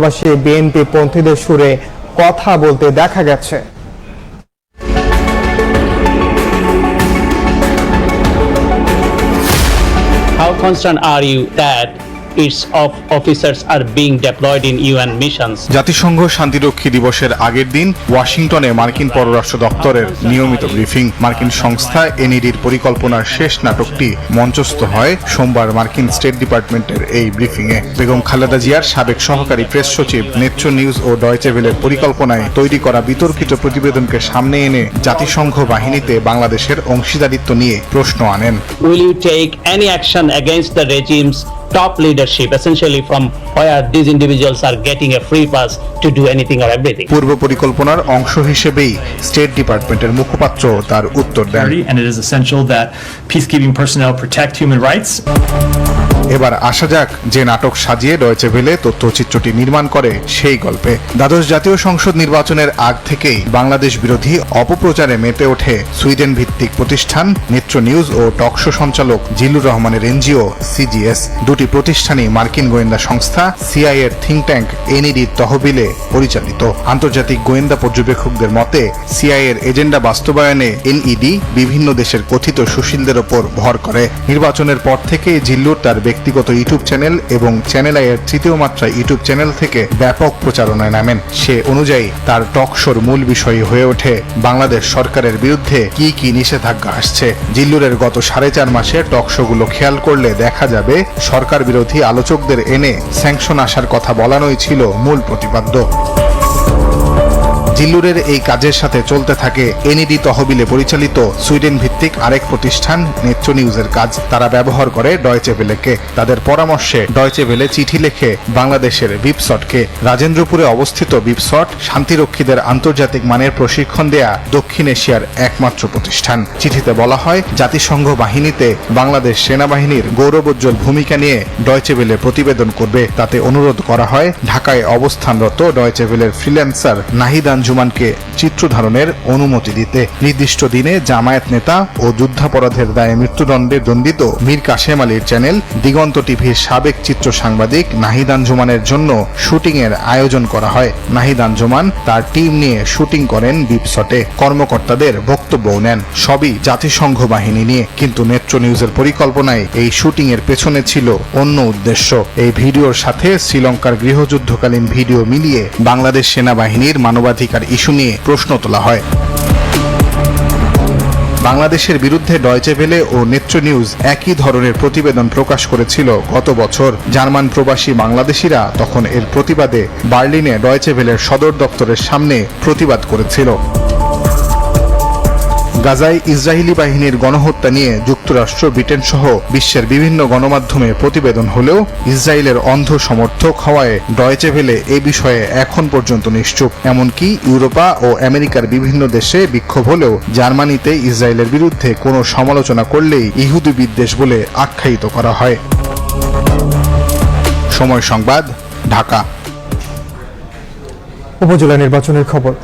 প্রবাসী বিএনপি পন্থীদের সুরে কথা বলতে দেখা গেছে। How concerned are you that its of officers are being deployed in UN missions? জাতিসংঘ শান্তিরক্ষী দিবসের আগের দিন ওয়াশিংটনে মার্কিন পররাষ্ট্র দপ্তরের নিয়মিত ব্রিফিং। মার্কিন সংস্থা এনইডির পরিকল্পনার শেষ নাটকটি মঞ্চস্থ হয় সোমবার মার্কিন স্টেট ডিপার্টমেন্টের এই ব্রিফিংয়ে। বেগম খালেদা জিয়ার সাবেক সহকারী প্রেস সচিব নেত্র নিউজ ও ডয়চেভেলের পরিকল্পনায় তৈরি করা বিতর্কিত প্রতিবেদনকে সামনে এনে জাতিসংঘ বাহিনীতে বাংলাদেশের অংশীদারিত্ব নিয়ে প্রশ্ন আনেন। Will you take any action against the regime's top leadership, essentially from where these individuals are getting a free pass to do anything or everything? পূর্ব পরিকল্পনার অংশ হিসেবেই স্টেট ডিপার্টমেন্টের মুখপাত্র তার উত্তর দেন and it is essential that peacekeeping personnel protect human rights. এবার আসা যাক যে নাটক সাজিয়ে ডয়েচে ভেলে তথ্যচিত্রটি নির্মাণ করে সেই গল্পে। দ্বাদশ জাতীয় সংসদ নির্বাচনের আগ থেকেই বাংলাদেশ বিরোধী অপপ্রচারে মেতে ওঠে সুইডেন ভিত্তিক প্রতিষ্ঠান নেত্র নিউজ ও টকশো সঞ্চালক জিল্লুর রহমানের এনজিও সিজিএস। দুটি প্রতিষ্ঠানই মার্কিন গোয়েন্দা সংস্থা সিআই এর থিঙ্ক ট্যাঙ্ক এনইডির তহবিলে পরিচালিত। আন্তর্জাতিক গোয়েন্দা পর্যবেক্ষকদের মতে সিআই এর এজেন্ডা বাস্তবায়নে এনইডি বিভিন্ন দেশের কথিত সুশীলদের ওপর ভর করে। নির্বাচনের পর থেকে জিল্লুর তার ব্যক্তিগত ইউটিউব চ্যানেল এবং চ্যানেল আইয়ের তৃতীয় মাত্রা ইউটিউব চ্যানেল থেকে ব্যাপক প্রচারণায় নামেন। সে অনুযায়ী তার টকশোর মূল বিষয় হয়ে ওঠে বাংলাদেশ সরকারের বিরুদ্ধে কি কি নিষেধাজ্ঞা আসছে। জিল্লুরের গত সাড়ে চার মাসে টকশোগুলো খেয়াল করলে দেখা যাবে সরকার বিরোধী আলোচকদের এনে স্যাংশন আসার কথা বলানোই ছিল মূল প্রতিপাদ্য। জিল্লুরের এই কাজের সাথে চলতে থাকে এনইডি তহবিলে পরিচালিত সুইডেন ভিত্তিক আরেক প্রতিষ্ঠান, নেত্র নিউজের কাজ। তারা ব্যবহার করে ডয়চে ভেলেকে তাদের পরামর্শে ডয়চে ভেলে চিঠি লেখে বাংলাদেশের বিপসটকে। রাজেন্দ্রপুরে অবস্থিত বিপসট শান্তিরক্ষীদের আন্তর্জাতিক মানের প্রশিক্ষণ দেয়া দক্ষিণ এশিয়ার একমাত্র প্রতিষ্ঠান। চিঠিতে বলা হয়, জাতিসংঘ বাহিনীতে বাংলাদেশ সেনাবাহিনীর গৌরবোজ্জ্বল ভূমিকা নিয়ে ডয়চে ভেলে প্রতিবেদন করবে। তাতে অনুরোধ করা হয়, ঢাকায় অবস্থানরত ডয়চে ভেলের ফ্রিল্যান্সার নাহিদ আঞ্জুমানকে চিত্র ধারণের অনুমতি দিতে। নির্দিষ্ট দিনে জামায়াত নেতা ও যুদ্ধাপরাধের দায়ে মৃত্যুদণ্ডে দণ্ডিত মীর কাশেম আলীর চ্যানেল দিগন্ত টিভির সাবেক চিত্র সাংবাদিক নাহিদ আঞ্জুমানের জন্য শুটিং এর আয়োজন করা হয়। নাহিদ আঞ্জুমান তার টিম নিয়ে শুটিং করেন বিপসটে। কর্মকর্তাদের বক্তব্যও নেন। সবই জাতিসংঘ বাহিনী নিয়ে। কিন্তু নেত্র নিউজের পরিকল্পনায় এই শুটিং এর পেছনে ছিল অন্য উদ্দেশ্য। এই ভিডিওর সাথে শ্রীলঙ্কার গৃহযুদ্ধকালীন ভিডিও মিলিয়ে বাংলাদেশ সেনাবাহিনীর মানবাধিকার ইস্যু নিয়ে প্রশ্ন তোলা হয়। বাংলাদেশের বিরুদ্ধে ডয়চে ভেলে ও নেত্র নিউজ একই ধরনের প্রতিবেদন প্রকাশ করেছিল গত বছর। জার্মান প্রবাসী বাংলাদেশিরা তখন এর প্রতিবাদে বার্লিনে ডয়চে ভেলের সদর দপ্তরের সামনে প্রতিবাদ করেছিল। গাজায় ইসরায়েলি বাহিনীর গণহত্যা নিয়ে যুক্তরাষ্ট্র, ব্রিটেন সহ বিশ্বের বিভিন্ন গণমাধ্যমে প্রতিবেদন হলেও ইসরায়েলের অন্ধ সমর্থক হওয়ায় ডয়েচে ভেলে এ বিষয়ে এখন পর্যন্ত নিশ্চুপ। এমনকি ইউরোপা ও আমেরিকার বিভিন্ন দেশে বিক্ষোভ হলেও জার্মানিতে ইসরায়েলের বিরুদ্ধে কোনো সমালোচনা করলেই ইহুদি বিদ্বেষ বলে আখ্যায়িত করা হয়। সময় সংবাদ, ঢাকা। উপজেলা নির্বাচনের খবর।